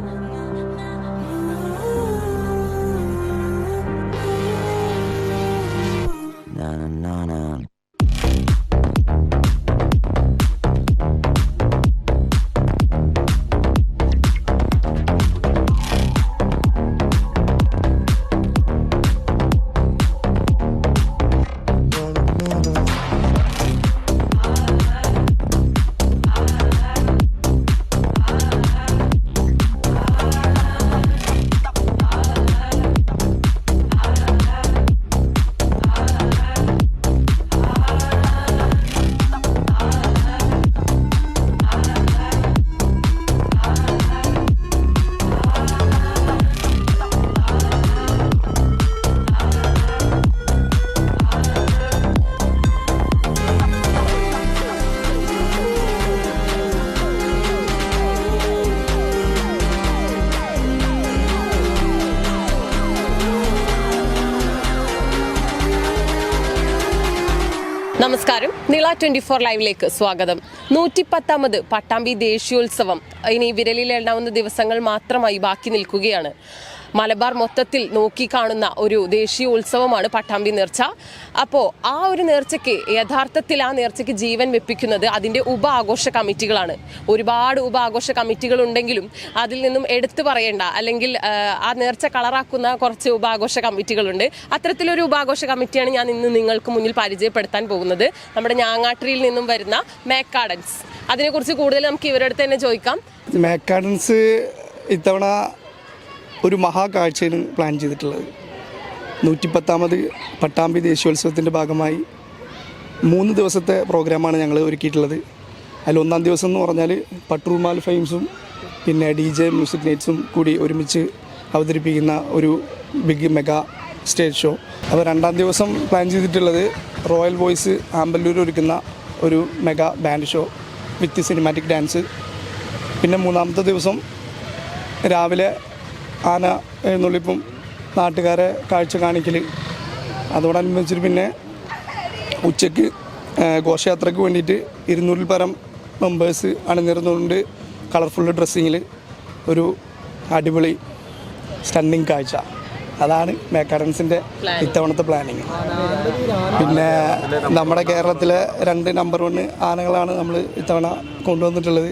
na na na നമസ്കാരം. Nila twenty four ലൈവിലേക്ക് സ്വാഗതം. നൂറ്റിപ്പത്താമത് പട്ടാമ്പി ദേശീയോത്സവം. ഇനി വിരലിൽ എണ്ണാവുന്ന ദിവസങ്ങൾ മാത്രമായി ബാക്കി നിൽക്കുകയാണ്. മലബാർ മൊത്തത്തിൽ നോക്കിക്കാണുന്ന ഒരു ദേശീയ ഉത്സവമാണ് പട്ടാമ്പി നേർച്ച. അപ്പോൾ ആ ഒരു നേർച്ചയ്ക്ക് യഥാർത്ഥത്തിൽ ആ നേർച്ചയ്ക്ക് ജീവൻ വെപ്പിക്കുന്നത് അതിന്റെ ഉപ ആഘോഷ കമ്മിറ്റികളാണ്. ഒരുപാട് ഉപ ആഘോഷ കമ്മിറ്റികൾ ഉണ്ടെങ്കിലും അതിൽ നിന്നും എടുത്തു പറയേണ്ട അല്ലെങ്കിൽ ആ, നേർച്ച കളറാക്കുന്ന കുറച്ച് ഉപാഘോഷ കമ്മിറ്റികളുണ്ട്. അത്തരത്തിലൊരു ഉപാഘോഷ കമ്മിറ്റിയാണ് ഞാൻ ഇന്ന് നിങ്ങൾക്ക് മുന്നിൽ പരിചയപ്പെടുത്താൻ പോകുന്നത്. നമ്മുടെ ഞാങ്ങാട്ടിരിയിൽ നിന്നും വരുന്ന മേക്കാഡൻസ് അതിനെക്കുറിച്ച് കൂടുതൽ നമുക്ക് ഇവരുടെ അടുത്ത് തന്നെ ചോദിക്കാം. മേക്കാഡൻസ് ഇത്തവണ ഒരു മഹാകാഴ്ചയാണ് പ്ലാൻ ചെയ്തിട്ടുള്ളത്. നൂറ്റിപ്പത്താമത് പട്ടാമ്പി ദേശീയോത്സവത്തിന്റെ ഭാഗമായി മൂന്ന് ദിവസത്തെ പ്രോഗ്രാമാണ് ഞങ്ങൾ ഒരുക്കിയിട്ടുള്ളത്. അതിൽ ഒന്നാം ദിവസം എന്ന് പറഞ്ഞാൽ പട്ടൂർമാൽ ഫെയിംസും പിന്നെ ഡി ജെ മ്യൂസിക് നൈറ്റ്സും കൂടി ഒരുമിച്ച് അവതരിപ്പിക്കുന്ന ഒരു ബിഗ് മെഗാ സ്റ്റേജ് ഷോ അപ്പോൾ രണ്ടാം ദിവസം പ്ലാൻ ചെയ്തിട്ടുള്ളത് റോയൽ വോയിസ് ആമ്പല്ലൂർ ഒരുക്കുന്ന ഒരു mega band show with cinematic dance പിന്നെ മൂന്നാമത്തെ ദിവസം രാവിലെ ആന എഴുന്നള്ളിപ്പും നാട്ടുകാരെ കാഴ്ച കാണിക്കൽ അതോടനുബന്ധിച്ചിട്ട് പിന്നെ ഉച്ചയ്ക്ക് ഘോഷയാത്രയ്ക്ക് വേണ്ടിയിട്ട് ഇരുന്നൂറിൽ പരം മെമ്പേഴ്സ് അണിനിരുന്നുകൊണ്ട് കളർഫുൾ ഡ്രസ്സിങ്ങിൽ ഒരു അടിപൊളി സ്റ്റണ്ണിങ് കാഴ്ച. അതാണ് മേക്കാഡൻസിന്റെ ഇത്തവണത്തെ പ്ലാനിങ് പിന്നെ നമ്മുടെ കേരളത്തിലെ രണ്ട് നമ്പർ വൺ ആനകളാണ് നമ്മൾ ഇത്തവണ കൊണ്ടുവന്നിട്ടുള്ളത്.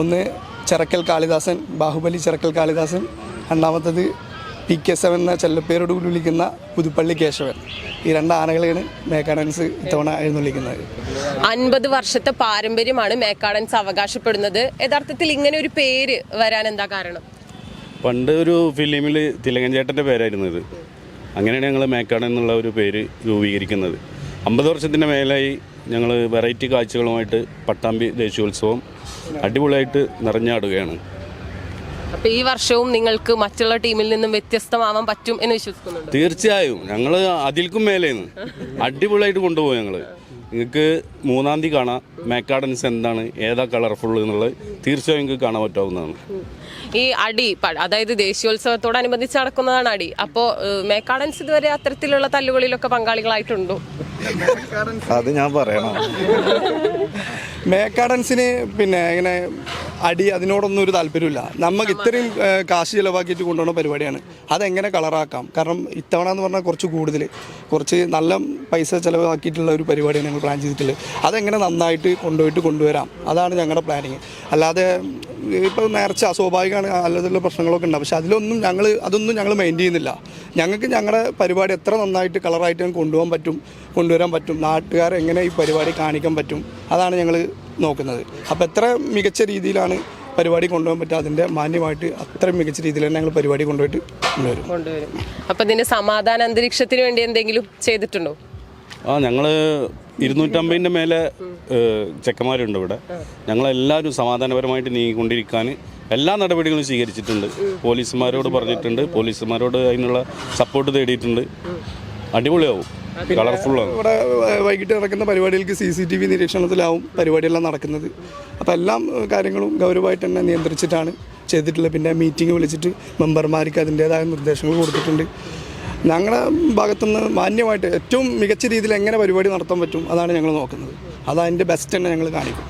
ഒന്ന് ചിറക്കൽ കാളിദാസൻ ബാഹുബലി ചിറക്കൽ കാളിദാസൻ രണ്ടാമത്തത് പി കെ സെവൻ എന്ന ചെല്ലപ്പേരോട് കൂടി വിളിക്കുന്ന പുതുപ്പള്ളി കേശവൻ. ഈ രണ്ട് ആനകളെയാണ് മേക്കാടൻസ് ഇത്തവണ എഴുന്നള്ളിക്കുന്നത്. അൻപത് വർഷത്തെ പാരമ്പര്യമാണ് മേക്കാടൻസ് അവകാശപ്പെടുന്നത്. യഥാർത്ഥത്തിൽ ഇങ്ങനെ ഒരു പേര് വരാൻ എന്താ കാരണം? പണ്ട് ഒരു ഫിലിമിൽ തിലകൻ ചേട്ടന്റെ പേരായിരുന്നു ഇത്. അങ്ങനെയാണ് ഞങ്ങൾ മേക്കാടൻ എന്നുള്ള ഒരു പേര് രൂപീകരിക്കുന്നത്. അമ്പത് വർഷത്തിന്റെ മേലായി ഞങ്ങൾ വെറൈറ്റി കാഴ്ചകളുമായിട്ട് പട്ടാമ്പി ദേശീയോത്സവം അടിപൊളിയായിട്ട് നിറഞ്ഞാടുകയാണ്. അപ്പൊ ഈ വർഷവും നിങ്ങൾക്ക് മറ്റുള്ള ടീമിൽ നിന്നും വ്യത്യസ്തമാവാൻ പറ്റും എന്ന് വിശ്വസിക്കുന്നുണ്ട്. തീർച്ചയായും. ഞങ്ങൾ അതിൽക്കും മേലേന്ന് അടിപൊളിയായിട്ട് കൊണ്ടുപോകും ഞങ്ങൾ നിങ്ങൾക്ക് മൂന്നാം തീയതി കാണാം. മേക്കാഡൻസ് എന്താണ് ഏതാ കളർഫുൾ എന്നുള്ളത് തീർച്ചയായും നിങ്ങൾക്ക് കാണാൻ പറ്റാവുന്നതാണ്. ഈ അടി അതായത് ദേശീയോത്സവത്തോടനുബന്ധിച്ച് നടക്കുന്നതാണ് അടി. അപ്പോ മേക്കാടൻസ് മേക്കാഡൻസ് ഇതുവരെ അത്തരത്തിലുള്ള തല്ലുകളിലൊക്കെ പങ്കാളികളായിട്ടുണ്ടോ? അത് ഞാൻ പറയണം. മേക്കാഡൻസിന് പിന്നെ ഇങ്ങനെ അടി അതിനോടൊന്നും ഒരു താല്പര്യമില്ല നമുക്ക് ഇത്രയും കാശ് ചിലവാക്കിയിട്ട് കൊണ്ടുപോകുന്ന പരിപാടിയാണ്. അതെങ്ങനെ കളറാക്കാം? കാരണം ഇത്തവണ എന്ന് പറഞ്ഞാൽ കുറച്ച് കൂടുതൽ. കുറച്ച് നല്ല പൈസ ചിലവാക്കിയിട്ടുള്ള ഒരു പരിപാടിയാണ് ഞങ്ങൾ പ്ലാൻ ചെയ്തിട്ടുള്ളത്. അതെങ്ങനെ നന്നായിട്ട് കൊണ്ടുപോയിട്ട് കൊണ്ടുവരാം? അതാണ് ഞങ്ങളുടെ പ്ലാനിങ് അല്ലാതെ ഇപ്പോൾ നേർച്ച സ്വാഭാവികമാണ്. അല്ലാതുള്ള പ്രശ്നങ്ങളൊക്കെ ഉണ്ട്. പക്ഷെ അതിലൊന്നും ഞങ്ങൾ അതൊന്നും ഞങ്ങൾ മെയിൻ ചെയ്യുന്നില്ല. ഞങ്ങൾക്ക് ഞങ്ങളുടെ പരിപാടി എത്ര നന്നായിട്ട് കളറായിട്ട് ഞങ്ങൾക്ക് കൊണ്ടുപോകാൻ പറ്റും കൊണ്ടുവരാൻ പറ്റും നാട്ടുകാർ എങ്ങനെ ഈ പരിപാടി കാണിക്കാൻ പറ്റും അതാണ് ഞങ്ങൾ നോക്കുന്നത്. അപ്പോൾ എത്ര മികച്ച രീതിയിലാണ് പരിപാടി കൊണ്ടുപോകാൻ പറ്റുക അതിന്റെ മാന്യമായിട്ട് അത്ര മികച്ച രീതിയിൽ തന്നെ ഞങ്ങൾ പരിപാടി കൊണ്ടുപോയിട്ട് കൊണ്ടുവരും. കൊണ്ടുവരും. അപ്പോൾ ഇതിന്റെ സമാധാന അന്തരീക്ഷത്തിന് വേണ്ടി എന്തെങ്കിലും ചെയ്തിട്ടുണ്ടോ? ആ ഞങ്ങൾ ഇരുന്നൂറ്റമ്പതിന്റെ മേലെ ചെക്കന്മാരുണ്ട് ഇവിടെ. ഞങ്ങളെല്ലാവരും സമാധാനപരമായിട്ട് നീങ്ങിക്കൊണ്ടിരിക്കാൻ എല്ലാ നടപടികളും സ്വീകരിച്ചിട്ടുണ്ട്. പോലീസുമാരോട് പറഞ്ഞിട്ടുണ്ട്. പോലീസുമാരോട് അതിനുള്ള സപ്പോർട്ട് തേടിയിട്ടുണ്ട്. അടിപൊളിയാവും. കളർഫുള്ളാണ് ഇവിടെ വൈകിട്ട് നടക്കുന്ന പരിപാടികൾക്ക് സി സി ടി വി നിരീക്ഷണത്തിലാവും പരിപാടിയെല്ലാം നടക്കുന്നത്. അപ്പോൾ എല്ലാം കാര്യങ്ങളും ഗൗരവമായിട്ട് തന്നെ നിയന്ത്രിച്ചിട്ടാണ് ചെയ്തിട്ടുള്ളത്. പിന്നെ മീറ്റിംഗ് വിളിച്ചിട്ട് മെമ്പർമാർക്ക് അതിന്റേതായ നിർദ്ദേശങ്ങൾ കൊടുത്തിട്ടുണ്ട്. ഞങ്ങളുടെ ഭാഗത്തുനിന്ന് മാന്യമായിട്ട് ഏറ്റവും മികച്ച രീതിയിൽ എങ്ങനെ പരിപാടി നടത്താൻ പറ്റും അതാണ് ഞങ്ങൾ നോക്കുന്നത്. അത് അതിന്റെ ബെസ്റ്റ് തന്നെ ഞങ്ങൾ കാണിക്കും.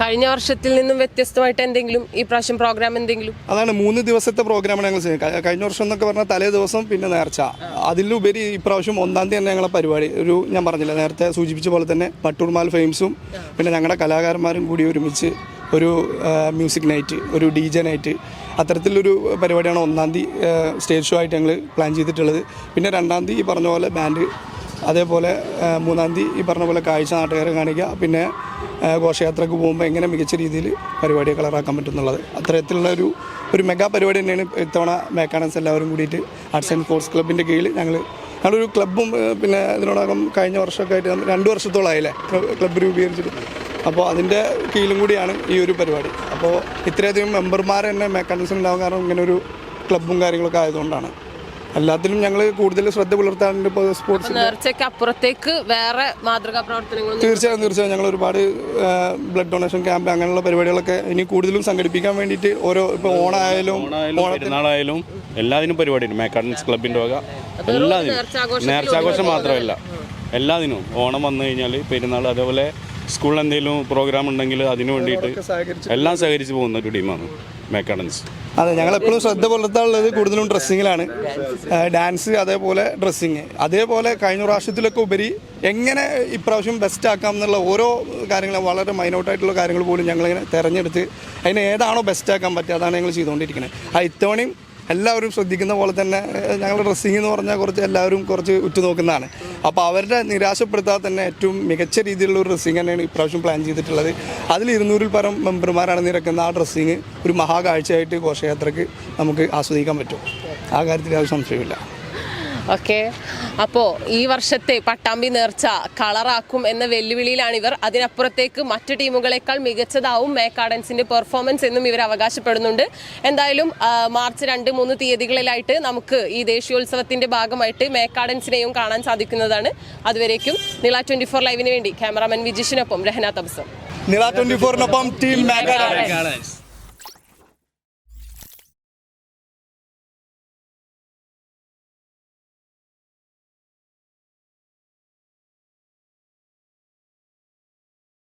കഴിഞ്ഞ വർഷത്തിൽ നിന്നും വ്യത്യസ്തമായിട്ട് എന്തെങ്കിലും ഈ പ്രാവശ്യം പ്രോഗ്രാം എന്തെങ്കിലും? അതാണ് മൂന്ന് ദിവസത്തെ പ്രോഗ്രാമാണ് ഞങ്ങൾ ചെയ്യുന്നത്. കഴിഞ്ഞ വർഷം എന്നൊക്കെ പറഞ്ഞാൽ തലേ ദിവസം പിന്നെ നേർച്ച. അതിലുപരി ഇപ്രാവശ്യം ഒന്നാം തീയതി തന്നെ ഞങ്ങളെ പരിപാടി ഒരു ഞാൻ പറഞ്ഞില്ല നേരത്തെ സൂചിപ്പിച്ച പോലെ തന്നെ മട്ടൂർമാൽ ഫെയിംസും പിന്നെ ഞങ്ങളുടെ കലാകാരന്മാരും കൂടി ഒരുമിച്ച് ഒരു മ്യൂസിക് നൈറ്റ് ഒരു ഡി ജെ നൈറ്റ് അത്തരത്തിലൊരു പരിപാടിയാണ് ഒന്നാം തീയതി സ്റ്റേജ് ഷോ ആയിട്ട് ഞങ്ങൾ പ്ലാൻ ചെയ്തിട്ടുള്ളത്. പിന്നെ രണ്ടാം തീയതി ഈ പറഞ്ഞ പോലെ ബാൻഡ് അതേപോലെ മൂന്നാം തീയതി ഈ പറഞ്ഞ പോലെ കാഴ്ച നാട്ടുകാരെ കാണിക്കുക പിന്നെ ഘോഷയാത്രക്ക് പോകുമ്പോൾ എങ്ങനെ മികച്ച രീതിയിൽ പരിപാടി കളറാക്കാൻ പറ്റുന്നുള്ളത്. അത്തരത്തിലുള്ള ഒരു ഒരു മെഗാ പരിപാടി തന്നെയാണ് ഇത്തവണ മേക്കാണൻസ് എല്ലാവരും കൂടിയിട്ട് ആർട്സ് ആൻഡ് സ്പോർട്സ് ക്ലബിന്റെ കീഴിൽ ഞങ്ങൾ ഞങ്ങളൊരു ക്ലബ്ബും പിന്നെ ഇതിനോടകം കഴിഞ്ഞ വർഷമൊക്കെ ആയിട്ട് രണ്ട് രണ്ട് വർഷത്തോളമായില്ലേ ക്ലബ്ബ് രൂപീകരിച്ചിട്ട്. അപ്പോൾ അതിന്റെ കീഴിലും കൂടിയാണ് ഈ ഒരു പരിപാടി. അപ്പോൾ ഇത്രയധികം മെമ്പർമാർ തന്നെ മെക്കാനിസം ഉണ്ടാകും കാരണം ഇങ്ങനെ ഒരു ക്ലബ്ബും കാര്യങ്ങളൊക്കെ ആയതുകൊണ്ടാണ്. എല്ലാത്തിലും ഞങ്ങൾ കൂടുതൽ ശ്രദ്ധ പുലർത്താറുണ്ട് ഇപ്പോൾ സ്പോർട്സ് നേർച്ചയ്ക്ക് അപ്പുറത്തേക്ക് വേറെ മാതൃകാ പ്രവർത്തനങ്ങൾ തീർച്ചയായും തീർച്ചയായും. ഞങ്ങൾ ഒരുപാട് ബ്ലഡ് ഡൊണേഷൻ ക്യാമ്പ് അങ്ങനെയുള്ള പരിപാടികളൊക്കെ ഇനി കൂടുതലും സംഘടിപ്പിക്കാൻ വേണ്ടിയിട്ട് ഓരോ ഇപ്പോൾ ഓണായാലും ഓണത്തിനാളായാലും പെരുന്നാളായാലും എല്ലാത്തിനും പരിപാടിയുണ്ട്. മേക്കാഡൻസ് ക്ലബിന്റെ വക. എല്ലാത്തിനും. നേർച്ചാഘോഷം മാത്രമല്ല. എല്ലാത്തിനും. ഓണം വന്നു കഴിഞ്ഞാൽ പെരുന്നാൾ അതേപോലെ സ്കൂളിൽ എന്തെങ്കിലും പ്രോഗ്രാം ഉണ്ടെങ്കിൽ അതിനു വേണ്ടിയിട്ട് എല്ലാം സഹകരിച്ച് പോകുന്ന ഒരു ടീമാണ് മെക്കാഡൻസ് അതെ ഞങ്ങൾ എപ്പോഴും ശ്രദ്ധ പുലർത്താനുള്ളത് കൂടുതലും ഡ്രസ്സിങ്ങിലാണ് ഡാൻസ് അതേപോലെ ഡ്രസ്സിങ് അതേപോലെ കഴിഞ്ഞ പ്രാവശ്യത്തിലൊക്കെ ഉപരി എങ്ങനെ ഇപ്രാവശ്യം ബെസ്റ്റ് ആക്കാം എന്നുള്ള ഓരോ കാര്യങ്ങളും വളരെ മൈനോട്ടായിട്ടുള്ള കാര്യങ്ങൾ പോലും ഞങ്ങളിങ്ങനെ തിരഞ്ഞെടുത്ത് അതിന് ഏതാണോ ബെസ്റ്റ് ആക്കാൻ പറ്റുക അതാണ് ഞങ്ങൾ ചെയ്തുകൊണ്ടിരിക്കുന്നത്. ആ ഇത്തവണയും എല്ലാവരും ശ്രദ്ധിക്കുന്ന പോലെ തന്നെ ഞങ്ങളുടെ ഡ്രസ്സിങ് എന്ന് പറഞ്ഞാൽ കുറച്ച് എല്ലാവരും കുറച്ച് ഉറ്റുനോക്കുന്നതാണ്. അപ്പോൾ അവരുടെ നിരാശപ്പെടുത്താതെ തന്നെ ഏറ്റവും മികച്ച രീതിയിലുള്ള ഒരു ഡ്രസ്സിങ് തന്നെയാണ് ഇപ്രാവശ്യം പ്ലാൻ ചെയ്തിട്ടുള്ളത്. അതിൽ ഇരുന്നൂറിൽ പരം മെമ്പർമാരാണ് നിരക്കുന്ന ആ ഡ്രസ്സിങ് ഒരു മഹാകാഴ്ചയായിട്ട് ഘോഷയാത്രയ്ക്ക് നമുക്ക് ആസ്വദിക്കാൻ പറ്റും. ആ കാര്യത്തിൽ യാതൊരു സംശയമില്ല ഓക്കെ. അപ്പോൾ ഈ വർഷത്തെ പട്ടാമ്പി നേർച്ച കളറാക്കും എന്ന വെല്ലുവിളിയിലാണ് ഇവർ അതിനപ്പുറത്തേക്ക് മറ്റു ടീമുകളെക്കാൾ മികച്ചതാവും മേക്കാഡൻസിന്റെ പെർഫോമൻസ് എന്നും ഇവർ അവകാശപ്പെടുന്നുണ്ട്. എന്തായാലും മാർച്ച് രണ്ട് മൂന്ന് തീയതികളിലായിട്ട് നമുക്ക് ഈ ദേശീയോത്സവത്തിന്റെ ഭാഗമായിട്ട് മേക്കാഡൻസിനെയും കാണാൻ സാധിക്കുന്നതാണ്. അതുവരേക്കും നില ട്വന്റി ഫോർ ലൈവിന് വേണ്ടി ക്യാമറാമാൻ വിജിഷിനൊപ്പം രഹന തബ്സം നിള ട്വന്റി ഫോറിനൊപ്പം ടീം